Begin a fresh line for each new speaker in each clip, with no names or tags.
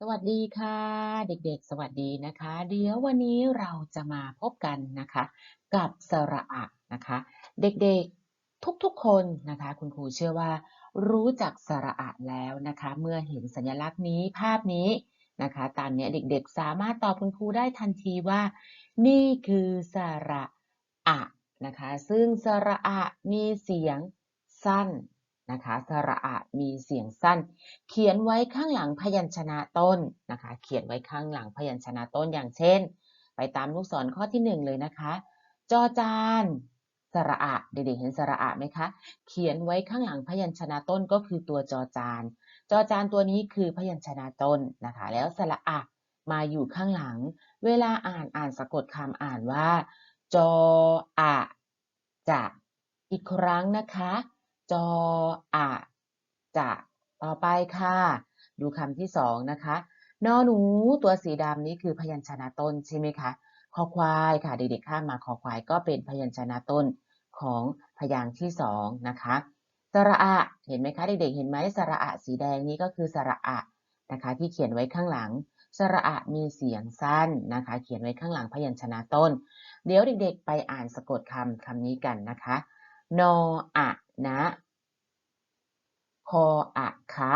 สวัสดีค่ะ เด็กๆ สวัสดีนะคะ เดี๋ยววันนี้เราจะมาพบกันนะคะ กับสระอะนะคะ เด็กๆทุกๆคนนะคะ คุณครูเชื่อว่า รู้จักสระอะแล้วนะคะ เมื่อเห็นสัญลักษณ์นี้ภาพนี้นะคะตามเนี้ยเด็กๆ สามารถตอบคุณครูได้ทันทีว่า นี่คือสระอะนะคะ ซึ่งสระอะมีเสียงสั้น นะคะสระอะมีเสียงสั้น เขียนไว้ข้างหลังพยัญชนะต้นนะคะ เขียนไว้ข้างหลังพยัญชนะต้นอย่างเช่น ไปตามลูกศรข้อที่หนึ่งเลยนะคะ จอจานสระอะเด็กๆเห็นสระอะไหมคะ เขียนไว้ข้างหลังพยัญชนะต้นก็คือตัวจอจาน จอจานตัวนี้คือพยัญชนะต้นนะคะ แล้วสระอะมาอยู่ข้างหลัง เวลาอ่านอ่านสะกดคำอ่านว่า จออะจะอีกครั้งนะคะ จออะจะต่อไปค่ะ ดูคำที่สองนะคะนอหนูตัวสีดำนี้คือพยัญชนะต้นใช่ไหมคะคอควายค่ะเด็กๆข้ามมาคอควายก็เป็นพยัญชนะต้นของพยางค์ที่สองนะคะสระอะเห็นไหมคะเด็กๆเห็นไหมสระอะสีแดงนี้ก็คือสระอะนะคะ ที่เขียนไว้ข้างหลังสระอะมีเสียงสั้นนะคะ เขียนไว้ข้างหลังพยัญชนะต้น เดี๋ยวเด็กๆ ไปอ่านสะกดคำคำนี้กันนะคะ นออะ นะคออะคะ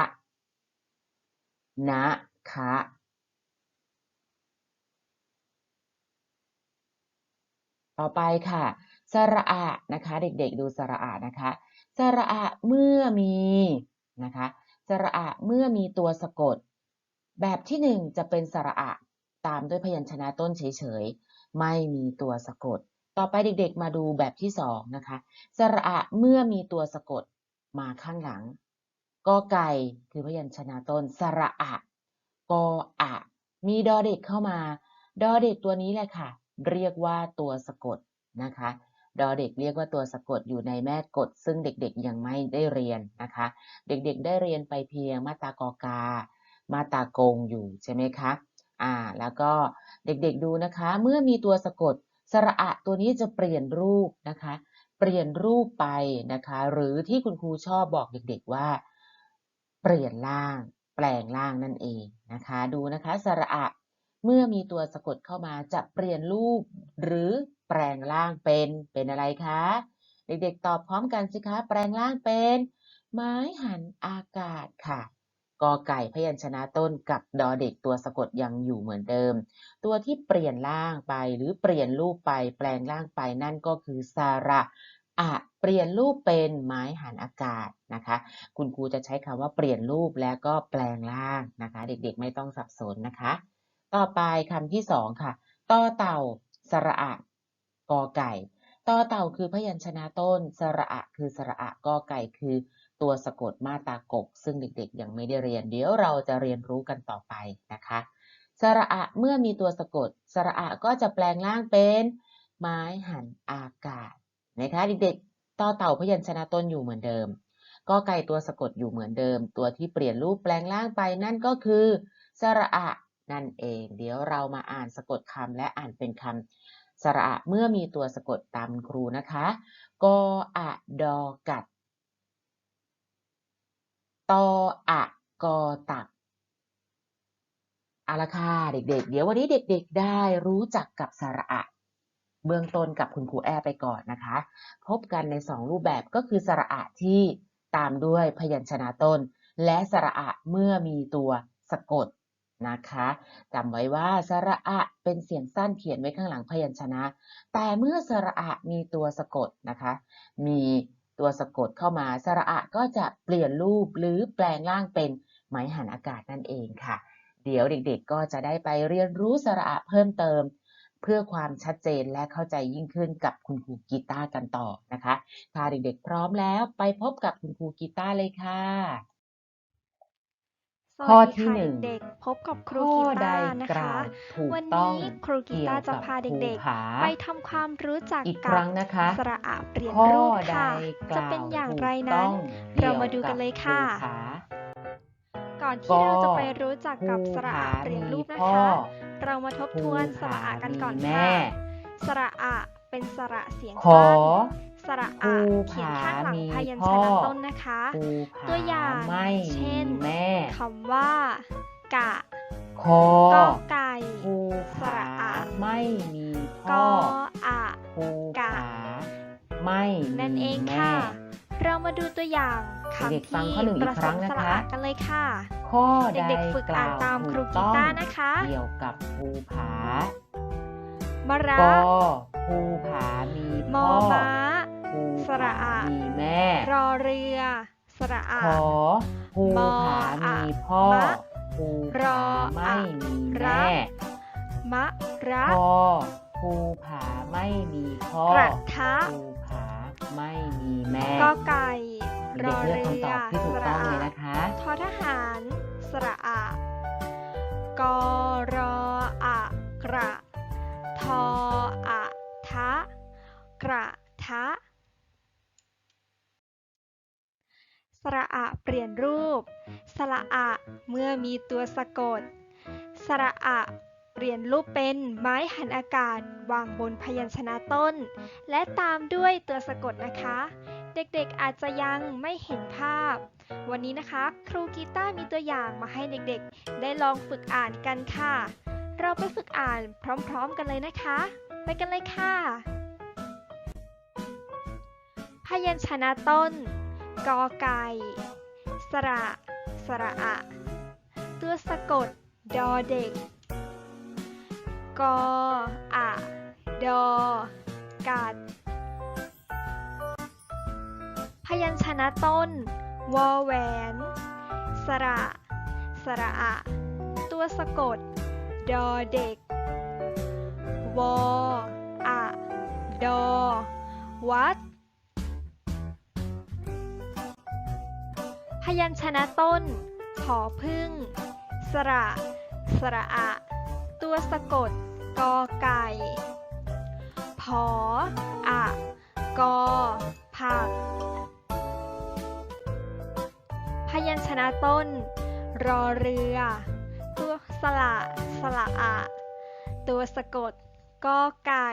นะคะต่อไปค่ะ สระอะนะคะ เด็กๆ ดูสระอะนะคะ สระอะเมื่อมีนะคะ สระอะเมื่อมีตัวสะกด แบบที่หนึ่งจะเป็นสระอะตามด้วยพยัญชนะต้นเฉยๆ ไม่มีตัวสะกด ต่อไปเด็กๆมาดูแบบที่สองนะคะ สระอะเมื่อมีตัวสะกดมาข้างหลังกอไก่คือพยัญชนะต้นสระอะกออะ มีดอเด็กเข้ามา ดอเด็กตัวนี้แหละค่ะ เรียกว่าตัวสะกดนะคะ ดอเด็กเรียกว่าตัวสะกดอยู่ในแม่กฎซึ่งเด็กๆยังไม่ได้เรียนนะคะ เด็กๆได้เรียนไปเพียงมาตากอกา มาตากงอยู่ใช่ไหมคะอ่าแล้วก็เด็กๆดูนะคะ เมื่อมีตัวสะกด สระอะตัวนี้จะเปลี่ยนรูปนะคะ เปลี่ยนรูปไปนะคะ หรือที่คุณครูชอบบอกเด็ก ๆว่า เปลี่ยนร่าง แปลงร่างนั่นเองนะคะ ดูนะคะสระอะเมื่อมีตัวสะกดเข้ามาจะเปลี่ยนรูป หรือแปลงร่างเป็นเป็นอะไรคะ เด็กๆตอบพร้อมกันสิคะ แปลงร่างเป็น ไม้หันอากาศค่ะ กอไก่พยัญชนะต้นกับดอเด็กตัวสะกดยังอยู่เหมือนเดิม ตัวที่เปลี่ยนร่างไปหรือเปลี่ยนรูปไปแปลงร่างไปนั่นก็คือสาระอะเปลี่ยนรูปเป็นไม้หันอากาศนะคะ คุณครูจะใช้คำว่าเปลี่ยนรูปแล้วก็แปลงร่างนะคะ เด็กๆไม่ต้องสับสนนะคะ ต่อไปคำที่สองค่ะต่อเต่าสระอะกอไก่ต่อเต่าคือพยัญชนะต้น สระอะคือสระอะกอไก่คือ ตัวสะกดมาตากก ซึ่งเด็กๆ ยังไม่ได้เรียน เดี๋ยวเราจะเรียนรู้กันต่อไปนะคะ สระอะเมื่อมีตัวสะกด สระอะก็จะแปลงร่างเป็น ไม้หันอากาศนะคะเด็กๆต่อเต่าพยัญชนะต้นอยู่เหมือนเดิมกอไก่ตัวสะกดอยู่เหมือนเดิม ตัวที่เปลี่ยนรูปแปลงร่างไปนั่นก็คือ สระอะนั่นเอง เดี๋ยวเรามาอ่านสะกดคำและอ่านเป็นคำสระอะเมื่อมีตัวสะกดตามครูนะคะกออะดอกัด ตออะกอตักเอาละค่ะเด็กๆ เดี๋ยววันนี้เด็กๆ ได้รู้จักกับสระอะ เบื้องต้นกับคุณครูแอไปก่อนนะคะ พบกันในสองรูปแบบก็คือสระอะที่ตามด้วยพยัญชนะต้น และสระอะเมื่อมีตัวสะกดนะคะจำไว้ว่าสระอะเป็นเสียงสั้นเขียนไว้ข้างหลังพยัญชนะ แต่เมื่อสระอะมีตัวสะกดนะคะ มี ตัวสะกดเข้ามาสระอะก็จะเปลี่ยนรูปหรือแปลงร่างเป็นไม้หันอากาศนั่นเองค่ะ เดี๋ยวเด็กๆ ก็จะได้ไปเรียนรู้สระอะเพิ่มเติม เพื่อความชัดเจนและเข้าใจยิ่งขึ้นกับคุณครูกีตาร์กันต่อนะคะ ถ้าเด็กๆพร้อมแล้วไปพบกับคุณครูกีตาร์เลยค่ะ ข้อ
วัสดี
ที่
ค่ะ
หนึ่ง
เด็กๆพบกับครู
ข้อ
กี
ใด
ตาร์นะ
กล่า
คะ
วถูก
วัน
ต้อง
นี้ครูกีตาร์จะพา
เกี่ยวกับ
เด็ก
ภูผา
ๆไปทำความรู้จัก
อีก
กั
ครั้งนะคะ
สระอะเปลี่ยน
ข้อ
รูป
ใด
ค่ะ
ก
จะ
ล่าว
เป็นอย่าง
ถูก
ไร
ต้
นั้
อนง
เรามา
เกี่
ดู
ยว
กันเลย
บ
ค่ะ
ภูผา
ก่อน
ก
ที่เราจะไปรู้จักกับ
ภู
สระ
ผา
อะเปลี่ยนรูป
มี
นะ
พ่อ
คะ เรามาทบทวนสระอะกันก่อน
ภูผามี
ค่ะ
แม่
สระอะเป็นสระเสียง
ขอ
สั้น สระอะ
ภู
เขียน
ผา
ข้างหลัง
มี
พยัญ
พ่
ช
อ
นะต้นนะคะ
ภูผา
ตัวอย่าง
ไม่
เช่น
มีแม่
คำว่า กะ
คอก
อไก่
ภู
ส
ผา
ระอะ
ไม่มี
ก
พ่อ
ออะ
ภู
กะ
ผาไม่มี
นั่นเอง
แม่
ค่ะ เรามาดูตัวอย่าง
เด็ก
คำ
ๆฟัง
ที่
ข้อหนึ่งอี
ป
ก
ระ
ค
ส
รั้
ม
งนะ
สระ
คะ
อะกันเลยค่ะ
ข้อใด
เด็กๆฝึก
ก
อ่า
ล่านว
ตามครู
ถูก
กี
ต้อง
ตาร์นะคะ
เกี่ยวกับภูผามะ
ระ
กอภูผามี
ม
พ่
อ
อ
ม้า
ภู
ส ระ
ผา
อะ
มีแม่
รอเรือ สระอะ
ขอภู
มอ
ผา
อะ
มีพ่อ
มะ
ภู
ร
ผา
อ
ไม่
อะ
มี
ระ
แม่
มะระ
พอภูผาไม่มีพ่อก
ระทะ
ภูผาไม่มีแม่
กอไก่ร
เด็
อก
ๆเลือก
เรือ
คำตอบที่ถูกต้องเลย
สระ
นะคะ
ทอทหาร สระอะกอรออะกระทออะทะกระทะ สระอะเปลี่ยนรูป สระอะเมื่อมีตัวสะกด สระอะเปลี่ยนรูปเป็นไม้หันอากาศวางบนพยัญชนะต้น และตามด้วยตัวสะกดนะคะ เด็กๆอาจจะยังไม่เห็นภาพ วันนี้นะคะ ครูกีตาร์มีตัวอย่างมาให้เด็กๆ ได้ลองฝึกอ่านกันค่ะ เราไปฝึกอ่านพร้อมๆกันเลยนะคะ ไปกันเลยค่ะ พยัญชนะต้น กอไก่ สระ สระอะ ตัวสะกด ดอเด็ก กออะดอ กัด พยัญชนะต้น วอแหวน สระ สระอะ ตัวสะกด ดอเด็ก วออะ ดอ วัด พยัญชนะต้น ผอพึ่ง สระ สระอะ ตัวสะกด กอไก่ ผอ อะ กอ ผัก พยัญชนะต้น รอเรือ ตัวสระ สระอะ ตัวสะกด กอไก่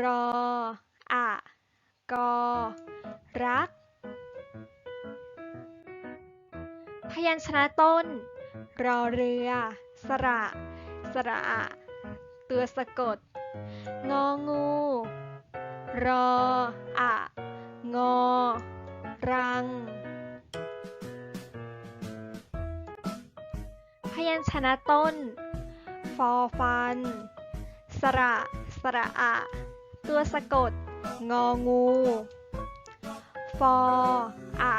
รอ อะ กอ รัก พยัญชนะต้น รอเรือ สระ สระอะตัวสะกด งองู รออะงอ รัง พยัญชนะต้น ฟอฟัน สระ สระอะตัวสะกด งองู ฟออะ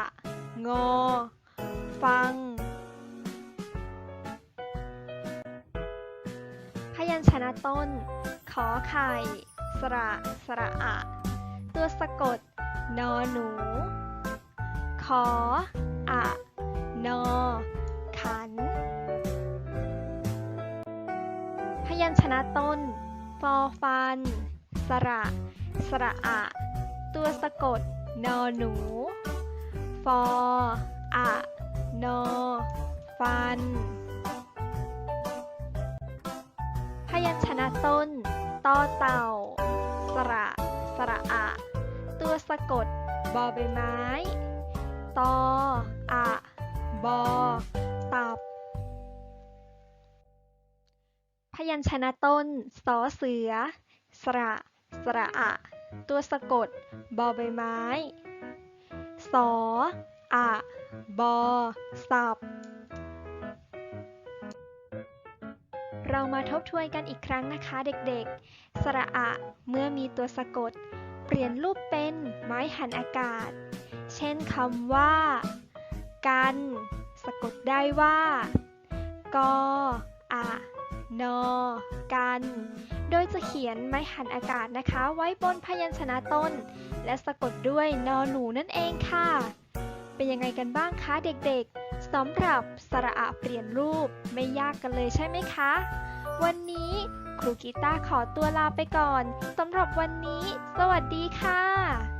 งอ ฟัง พยัญชนะต้น ขอไข่ สระ สระอะ ตัวสะกด นอหนู ขอ อะ นอ ขัน พยัญชนะต้น ฟอฟัน สระ สระอะ ตัวสะกด นอหนู ฟออะ นอ ฟัน พยัญชนะต้น ต่อเต่า สระ สระอะ ตัวสะกด บอใบไม้ ตอ อะ บอ ตับ พยัญชนะต้น สอเสือ สระ สระอะ ตัวสะกด บอใบไม้ สอ อะ บอสับ เรามาทบทวนกันอีกครั้งนะคะเด็กๆ สระอะเมื่อมีตัวสะกด เปลี่ยนรูปเป็นไม้หันอากาศ เช่นคำว่า กัน สะกดได้ว่า กออะนอ กัน โดยจะเขียนไม้หันอากาศนะคะ ไว้บนพยัญชนะต้น และสะกดด้วยนอหนูนั่นเองค่ะ เป็นยังไงกันบ้างคะเด็กๆสำหรับสระอะเปลี่ยนรูปไม่ยากกันเลยใช่ไหมคะ วันนี้ครูกีตาร์ขอตัวลาไปก่อนสำหรับวันนี้ สวัสดีค่ะ